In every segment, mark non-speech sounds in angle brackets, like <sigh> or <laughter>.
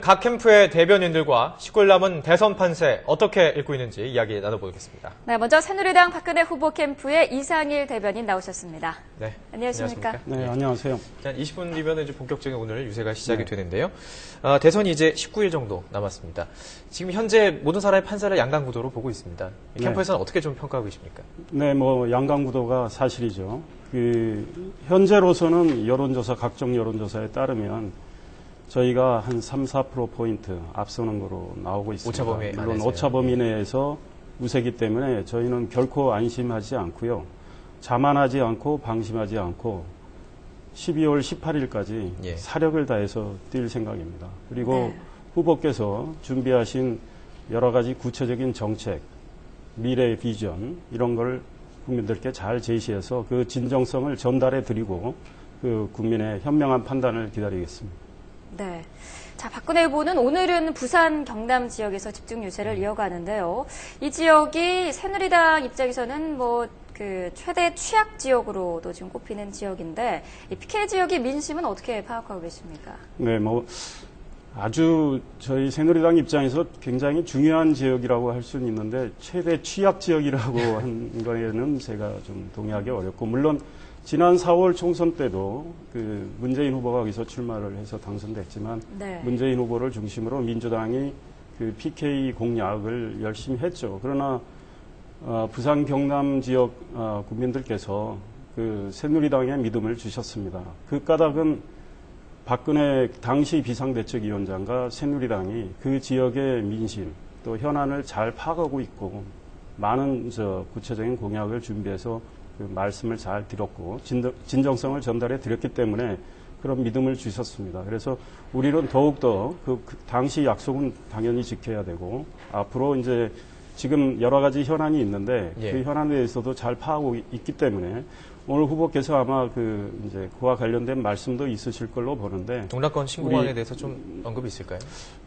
각 캠프의 대변인들과 시골 남은 대선 판세 어떻게 읽고 있는지 이야기 나눠보겠습니다. 네, 먼저 새누리당 박근혜 후보 캠프의 이상일 대변인 나오셨습니다. 네. 안녕하십니까? 안녕하십니까? 네, 안녕하세요. 자, 20분 뒤면 이제 본격적인 오늘 유세가 시작이 네. 되는데요. 아, 대선이 이제 19일 정도 남았습니다. 지금 현재 모든 사람의 판사를 양강 구도로 보고 있습니다. 이 네. 캠프에서는 어떻게 좀 평가하고 계십니까? 네, 뭐 양강구도가 사실이죠. 그 현재로서는 여론조사 각종 여론조사에 따르면 저희가 한 3, 4% 포인트 앞서는 거로 나오고 있습니다. 오차 범위 물론 안에서요. 오차 범위 내에서 우세기 때문에 저희는 결코 안심하지 않고요. 자만하지 않고 방심하지 않고 12월 18일까지 예. 사력을 다해서 뛸 생각입니다. 그리고 네. 후보께서 준비하신 여러 가지 구체적인 정책, 미래 비전 이런 걸 국민들께 잘 제시해서 그 진정성을 전달해 드리고 그 국민의 현명한 판단을 기다리겠습니다. 네. 자, 박근혜 후보는 오늘은 부산 경남 지역에서 집중 유세를 이어가는데요. 이 지역이 새누리당 입장에서는 뭐 그 최대 취약 지역으로도 지금 꼽히는 지역인데 이 PK 지역의 민심은 어떻게 파악하고 계십니까? 네, 뭐 아주 저희 새누리당 입장에서 굉장히 중요한 지역이라고 할 수는 있는데 최대 취약 지역이라고 <laughs> 한 거에는 제가 좀 동의하기 어렵고 물론 지난 4월 총선 때도 그 문재인 후보가 거기서 출마를 해서 당선됐지만 네. 문재인 후보를 중심으로 민주당이 그 PK 공약을 열심히 했죠. 그러나 어, 부산 경남 지역 어, 국민들께서 그 새누리당에 믿음을 주셨습니다. 그 까닭은 박근혜 당시 비상대책위원장과 새누리당이 그 지역의 민심 또 현안을 잘 파악하고 있고 많은 저 구체적인 공약을 준비해서 그 말씀을 잘 드렸고 진정, 진정성을 전달해 드렸기 때문에 그런 믿음을 주셨습니다. 그래서 우리는 더욱더 그, 그 당시 약속은 당연히 지켜야 되고 앞으로 이제 지금 여러 가지 현안이 있는데 예. 그 현안에 대해서도 잘 파악하고 있기 때문에 오늘 후보께서 아마 그 이제 그와 관련된 말씀도 있으실 걸로 보는데 동락권 신공항에 대해서 좀 언급이 있을까요?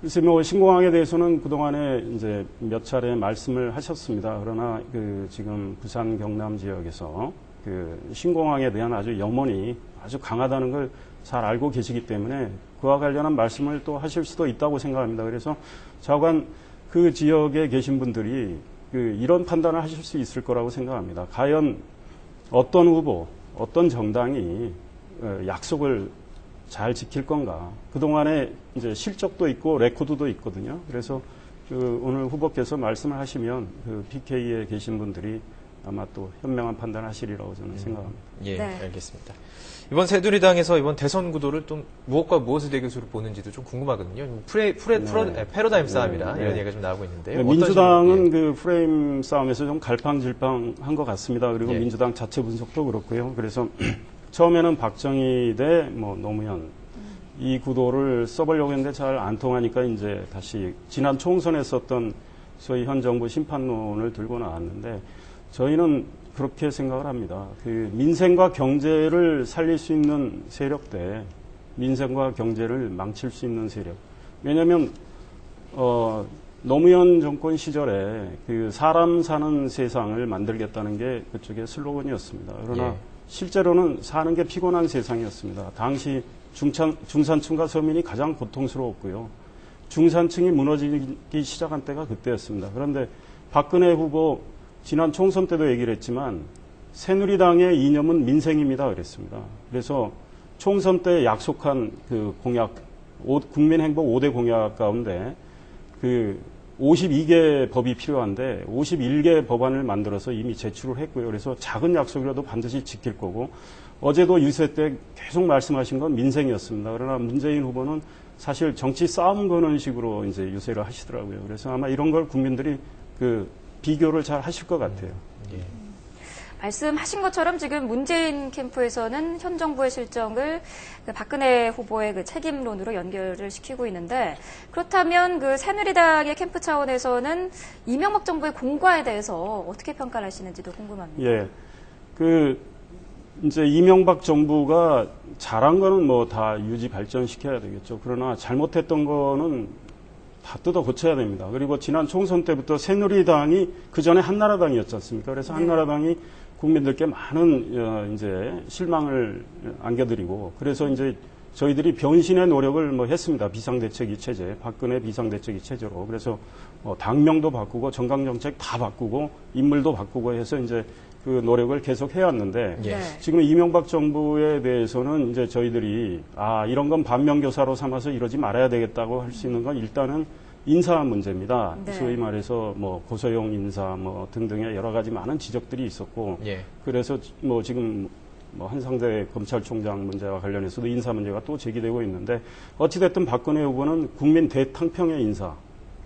글쎄 뭐 신공항에 대해서는 그동안에 이제 몇 차례 말씀을 하셨습니다. 그러나 그 지금 부산 경남 지역에서 그 신공항에 대한 아주 염원이 아주 강하다는 걸 잘 알고 계시기 때문에 그와 관련한 말씀을 또 하실 수도 있다고 생각합니다. 그래서 좌관 그 지역에 계신 분들이 그 이런 판단을 하실 수 있을 거라고 생각합니다. 과연 어떤 후보, 어떤 정당이 어, 약속을 잘 지킬 건가. 그동안에 이제 실적도 있고 레코드도 있거든요. 그래서 그 오늘 후보께서 말씀을 하시면 그 PK에 계신 분들이 아마 또 현명한 판단을 하시리라고 저는 생각합니다. 예, 네. 알겠습니다. 이번 새누리당에서 이번 대선 구도를 좀 무엇과 무엇을 대결수로 보는지도 좀 궁금하거든요. 프레, 프레, 프로, 네. 네, 패러다임 싸움이다 네. 이런 네. 얘기가 좀 나오고 있는데요. 네, 민주당은 식으로, 그 프레임 싸움에서 좀 갈팡질팡한 것 같습니다. 그리고 예. 민주당 자체 분석도 그렇고요. 그래서 <clears throat> 처음에는 박정희 대 뭐 노무현 이 구도를 써보려고 했는데 잘 안 통하니까 이제 다시 지난 총선에 썼던 소위 현 정부 심판론을 들고 나왔는데 저희는 그렇게 생각을 합니다. 그 민생과 경제를 살릴 수 있는 세력 대 민생과 경제를 망칠 수 있는 세력. 왜냐하면 어, 노무현 정권 시절에 그 사람 사는 세상을 만들겠다는 게 그쪽의 슬로건이었습니다. 그러나 예. 실제로는 사는 게 피곤한 세상이었습니다. 당시 중산, 중산층과 서민이 가장 고통스러웠고요. 중산층이 무너지기 시작한 때가 그때였습니다. 그런데 박근혜 후보 지난 총선 때도 얘기를 했지만 새누리당의 이념은 민생입니다. 그랬습니다. 그래서 총선 때 약속한 그 공약, 오- 국민 행복 5대 공약 가운데 그 52개 법이 필요한데 51개 법안을 만들어서 이미 제출을 했고요. 그래서 작은 약속이라도 반드시 지킬 거고 어제도 유세 때 계속 말씀하신 건 민생이었습니다. 그러나 문재인 후보는 사실 정치 싸움 거는 식으로 이제 유세를 하시더라고요. 그래서 아마 이런 걸 국민들이 그 비교를 잘 하실 것 같아요. 예. 말씀하신 것처럼 지금 문재인 캠프에서는 현 정부의 실정을 그 박근혜 후보의 그 책임론으로 연결을 시키고 있는데 그렇다면 그 새누리당의 캠프 차원에서는 이명박 정부의 공과에 대해서 어떻게 평가를 하시는지도 궁금합니다. 예. 그, 이제 이명박 정부가 잘한 거는 뭐 다 유지 발전시켜야 되겠죠. 그러나 잘못했던 거는 다 뜯어 고쳐야 됩니다. 그리고 지난 총선 때부터 새누리당이 그 전에 한나라당이었지 않습니까? 그래서 네. 한나라당이 국민들께 많은 어, 이제 실망을 안겨드리고 그래서 이제 저희들이 변신의 노력을 뭐 했습니다. 비상대책위 체제, 박근혜 비상대책위 체제로. 그래서 뭐 당명도 바꾸고 정강정책 다 바꾸고 인물도 바꾸고 해서 이제 그 노력을 계속 해왔는데 예. 네. 지금 이명박 정부에 대해서는 이제 저희들이 아 이런 건 반면교사로 삼아서 이러지 말아야 되겠다고 할 수 있는 건 일단은 인사 문제입니다. 네. 소위 말해서 뭐 고소용 인사 뭐 등등의 여러 가지 많은 지적들이 있었고 예. 그래서 뭐 지금 뭐 한상대 검찰총장 문제와 관련해서도 인사 문제가 또 제기되고 있는데 어찌됐든 박근혜 후보는 국민 대탕평의 인사,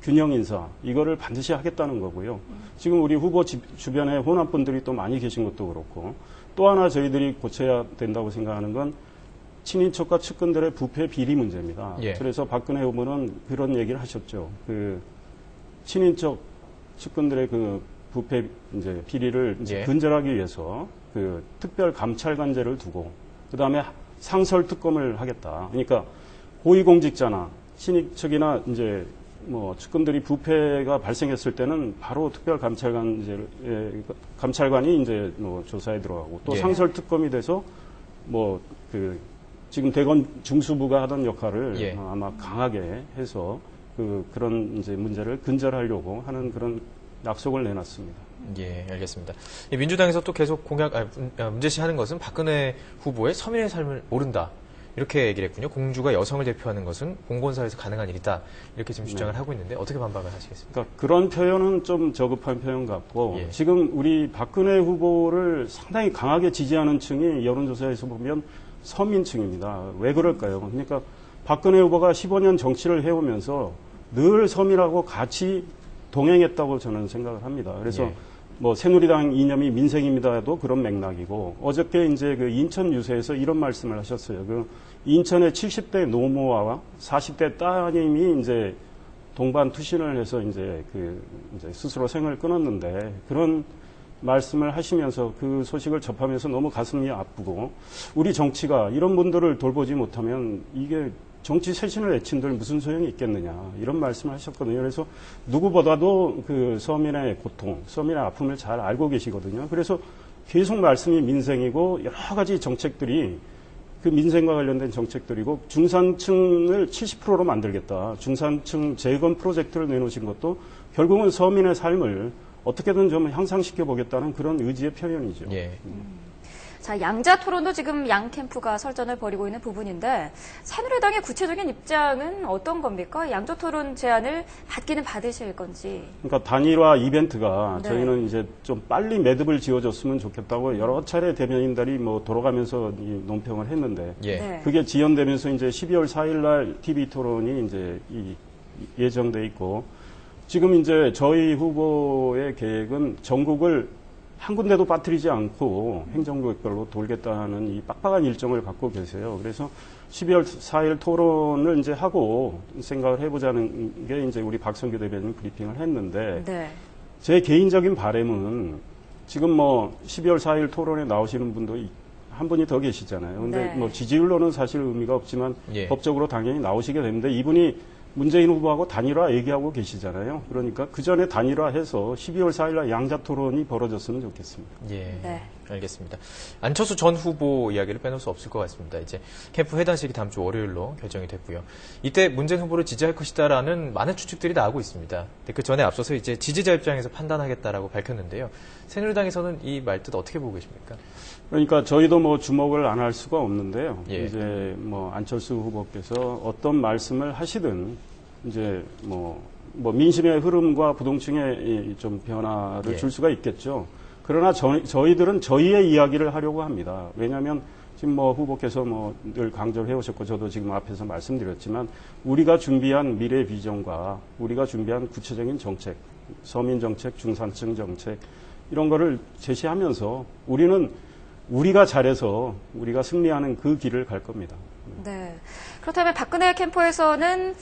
균형 인사 이거를 반드시 하겠다는 거고요. 지금 우리 후보 집- 주변에 호남 분들이 또 많이 계신 것도 그렇고 또 하나 저희들이 고쳐야 된다고 생각하는 건 친인척과 측근들의 부패 비리 문제입니다. 예. 그래서 박근혜 후보는 그런 얘기를 하셨죠. 그 친인척 측근들의 그 부패 이제 비리를 이제 예. 근절하기 위해서 그 특별 감찰관제를 두고 그 다음에 상설 특검을 하겠다. 그러니까 고위공직자나 친인척이나 이제 뭐 측근들이 부패가 발생했을 때는 바로 특별 감찰관제를 예, 감찰관이 이제 뭐 조사에 들어가고 또 예. 상설 특검이 돼서 뭐 그 지금 대검 중수부가 하던 역할을 예. 어, 아마 강하게 해서 그 그런 이제 문제를 근절하려고 하는 그런 약속을 내놨습니다. 예, 알겠습니다. 이 민주당에서 또 계속 공약, 아, 문- 아, 문제시하는 것은 박근혜 후보의 서민의 삶을 모른다. 이렇게 얘기를 했군요. 공주가 여성을 대표하는 것은 공공사회에서 가능한 일이다. 이렇게 지금 주장을 네. 하고 있는데 어떻게 반박을 하시겠습니까? 그러니까 그런 표현은 좀 저급한 표현 같고 예. 지금 우리 박근혜 후보를 상당히 강하게 지지하는 층이 여론조사에서 보면 서민층입니다. 왜 그럴까요? 그러니까 박근혜 후보가 15년 정치를 해오면서 늘 서민하고 같이 동행했다고 저는 생각을 합니다. 그래서 예. 뭐 새누리당 이념이 민생입니다도 그런 맥락이고 어저께 이제 그 인천 유세에서 이런 말씀을 하셨어요. 그 인천의 70대 노모와 40대 따님이 이제 동반 투신을 해서 이제 그 이제 스스로 생을 끊었는데 그런 말씀을 하시면서 그 소식을 접하면서 너무 가슴이 아프고 우리 정치가 이런 분들을 돌보지 못하면 이게 정치 쇄신을 외친들 무슨 소용이 있겠느냐 이런 말씀을 하셨거든요. 그래서 누구보다도 그 서민의 고통, 서민의 아픔을 잘 알고 계시거든요. 그래서 계속 말씀이 민생이고 여러 가지 정책들이 그 민생과 관련된 정책들이고 중산층을 70%로 만들겠다. 중산층 재건 프로젝트를 내놓으신 것도 결국은 서민의 삶을 어떻게든 좀 향상시켜 보겠다는 그런 의지의 표현이죠. 예. 자, 양자 토론도 지금 양 캠프가 설전을 벌이고 있는 부분인데 새누리당의 구체적인 입장은 어떤 겁니까? 양자 토론 제안을 받기는 받으실 건지. 그러니까 단일화 이벤트가 네. 저희는 이제 좀 빨리 매듭을 지어줬으면 좋겠다고 여러 차례 대변인들이 뭐 돌아가면서 이 논평을 했는데 예. 네. 그게 지연되면서 이제 12월 4일 날 TV 토론이 이제 이 예정돼 있고 지금 이제 저희 후보의 계획은 전국을 한 군데도 빠뜨리지 않고 행정구역별로 돌겠다는 이 빡빡한 일정을 갖고 계세요. 그래서 12월 4일 토론을 이제 하고 생각을 해보자는 게 이제 우리 박성규 대변인 브리핑을 했는데 네. 제 개인적인 바람은 지금 뭐 12월 4일 토론에 나오시는 분도 이- 한 분이 더 계시잖아요. 근데 네. 뭐 지지율로는 사실 의미가 없지만 예. 법적으로 당연히 나오시게 되는데 이분이 문재인 후보하고 단일화 얘기하고 계시잖아요. 그러니까 그 전에 단일화해서 12월 4일 날 양자 토론이 벌어졌으면 좋겠습니다. 예. 네. 알겠습니다. 안철수 전 후보 이야기를 빼놓을 수 없을 것 같습니다. 이제 캠프 회단식이 다음 주 월요일로 결정이 됐고요. 이때 문재인 후보를 지지할 것이다라는 많은 추측들이 나오고 있습니다. 그 전에 앞서서 이제 지지자 입장에서 판단하겠다라고 밝혔는데요. 새누리당에서는 이 말뜻 어떻게 보고 계십니까? 그러니까 저희도 뭐 주목을 안 할 수가 없는데요. 예. 이제 뭐 안철수 후보께서 어떤 말씀을 하시든 이제 뭐, 뭐 민심의 흐름과 부동층의 이좀 변화를 예. 줄 수가 있겠죠. 그러나 저, 저희들은 저희의 이야기를 하려고 합니다. 왜냐하면 지금 뭐 후보께서 뭐 늘 강조를 해오셨고 저도 지금 앞에서 말씀드렸지만 우리가 준비한 미래 비전과 우리가 준비한 구체적인 정책, 서민 정책, 중산층 정책 이런 거를 제시하면서 우리는 우리가 잘해서 우리가 승리하는 그 길을 갈 겁니다. 네. 그렇다면 박근혜 캠프에서는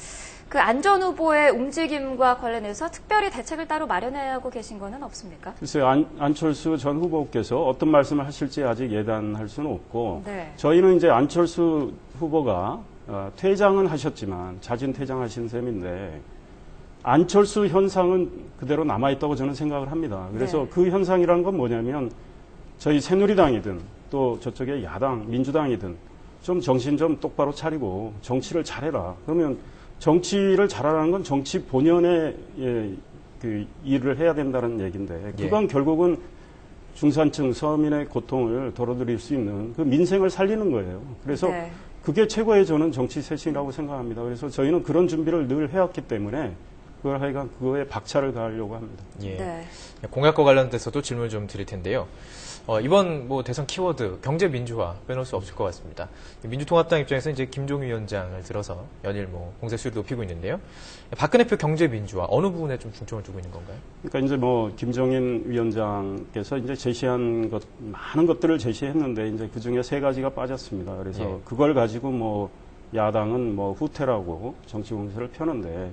그 안전 후보의 움직임과 관련해서 특별히 대책을 따로 마련하고 계신 거는 없습니까? 글쎄요, 안, 안철수 전 후보께서 어떤 말씀을 하실지 아직 예단할 수는 없고, 네. 저희는 이제 안철수 후보가 어, 퇴장은 하셨지만 자진 퇴장하신 셈인데 안철수 현상은 그대로 남아있다고 저는 생각을 합니다. 그래서 네. 그 현상이라는 건 뭐냐면 저희 새누리당이든 또 저쪽에 야당, 민주당이든 좀 정신 좀 똑바로 차리고 정치를 잘해라. 그러면 정치를 잘하라는 건 정치 본연의 예, 그 일을 해야 된다는 얘기인데 예. 그건 결국은 중산층 서민의 고통을 덜어드릴 수 있는 그 민생을 살리는 거예요. 그래서 네. 그게 최고의 저는 정치 쇄신이라고 생각합니다. 그래서 저희는 그런 준비를 늘 해왔기 때문에 그걸 하여간 그거에 박차를 가하려고 합니다. 예. 네. 공약과 관련돼서도 질문을 좀 드릴 텐데요. 어, 이번 뭐 대선 키워드 경제 민주화 빼놓을 수 없을 것 같습니다. 민주통합당 입장에서 이제 김종위 위원장을 들어서 연일 뭐 공세 수를 높이고 있는데요. 박근혜 표 경제 민주화 어느 부분에 좀 중점을 두고 있는 건가요? 그러니까 이제 뭐 김종인 위원장께서 이제 제시한 것 많은 것들을 제시했는데 이제 그 중에 세 가지가 빠졌습니다. 그래서 예. 그걸 가지고 뭐 야당은 뭐 후퇴라고 정치 공세를 펴는데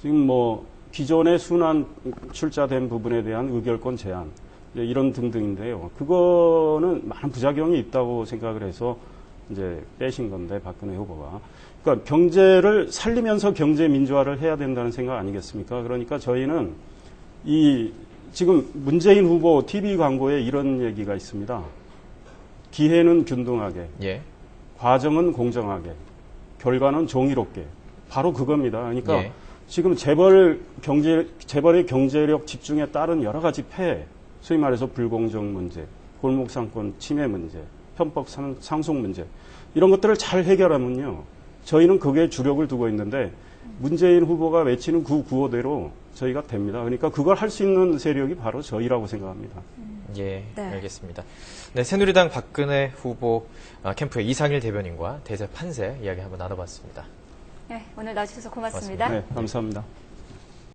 지금 뭐 기존의 순환 출자된 부분에 대한 의결권 제한 이런 등등인데요. 그거는 많은 부작용이 있다고 생각을 해서 이제 빼신 건데 박근혜 후보가 그러니까 경제를 살리면서 경제 민주화를 해야 된다는 생각 아니겠습니까? 그러니까 저희는 이 지금 문재인 후보 TV 광고에 이런 얘기가 있습니다. 기회는 균등하게, 예. 과정은 공정하게, 결과는 정의롭게. 바로 그겁니다. 그러니까 예. 지금 재벌 경제 재벌의 경제력 집중에 따른 여러 가지 폐해, 소위 말해서 불공정 문제, 골목 상권 침해 문제, 편법 상- 상속 문제 이런 것들을 잘 해결하면요. 저희는 그게 주력을 두고 있는데 문재인 후보가 외치는 그 구호대로 저희가 됩니다. 그러니까 그걸 할 수 있는 세력이 바로 저희라고 생각합니다. 예, 네. 알겠습니다. 네, 새누리당 박근혜 후보 아, 캠프의 이상일 대변인과 대세 판세 이야기 한번 나눠봤습니다. 네, 오늘 나와주셔서 고맙습니다. 네, 감사합니다.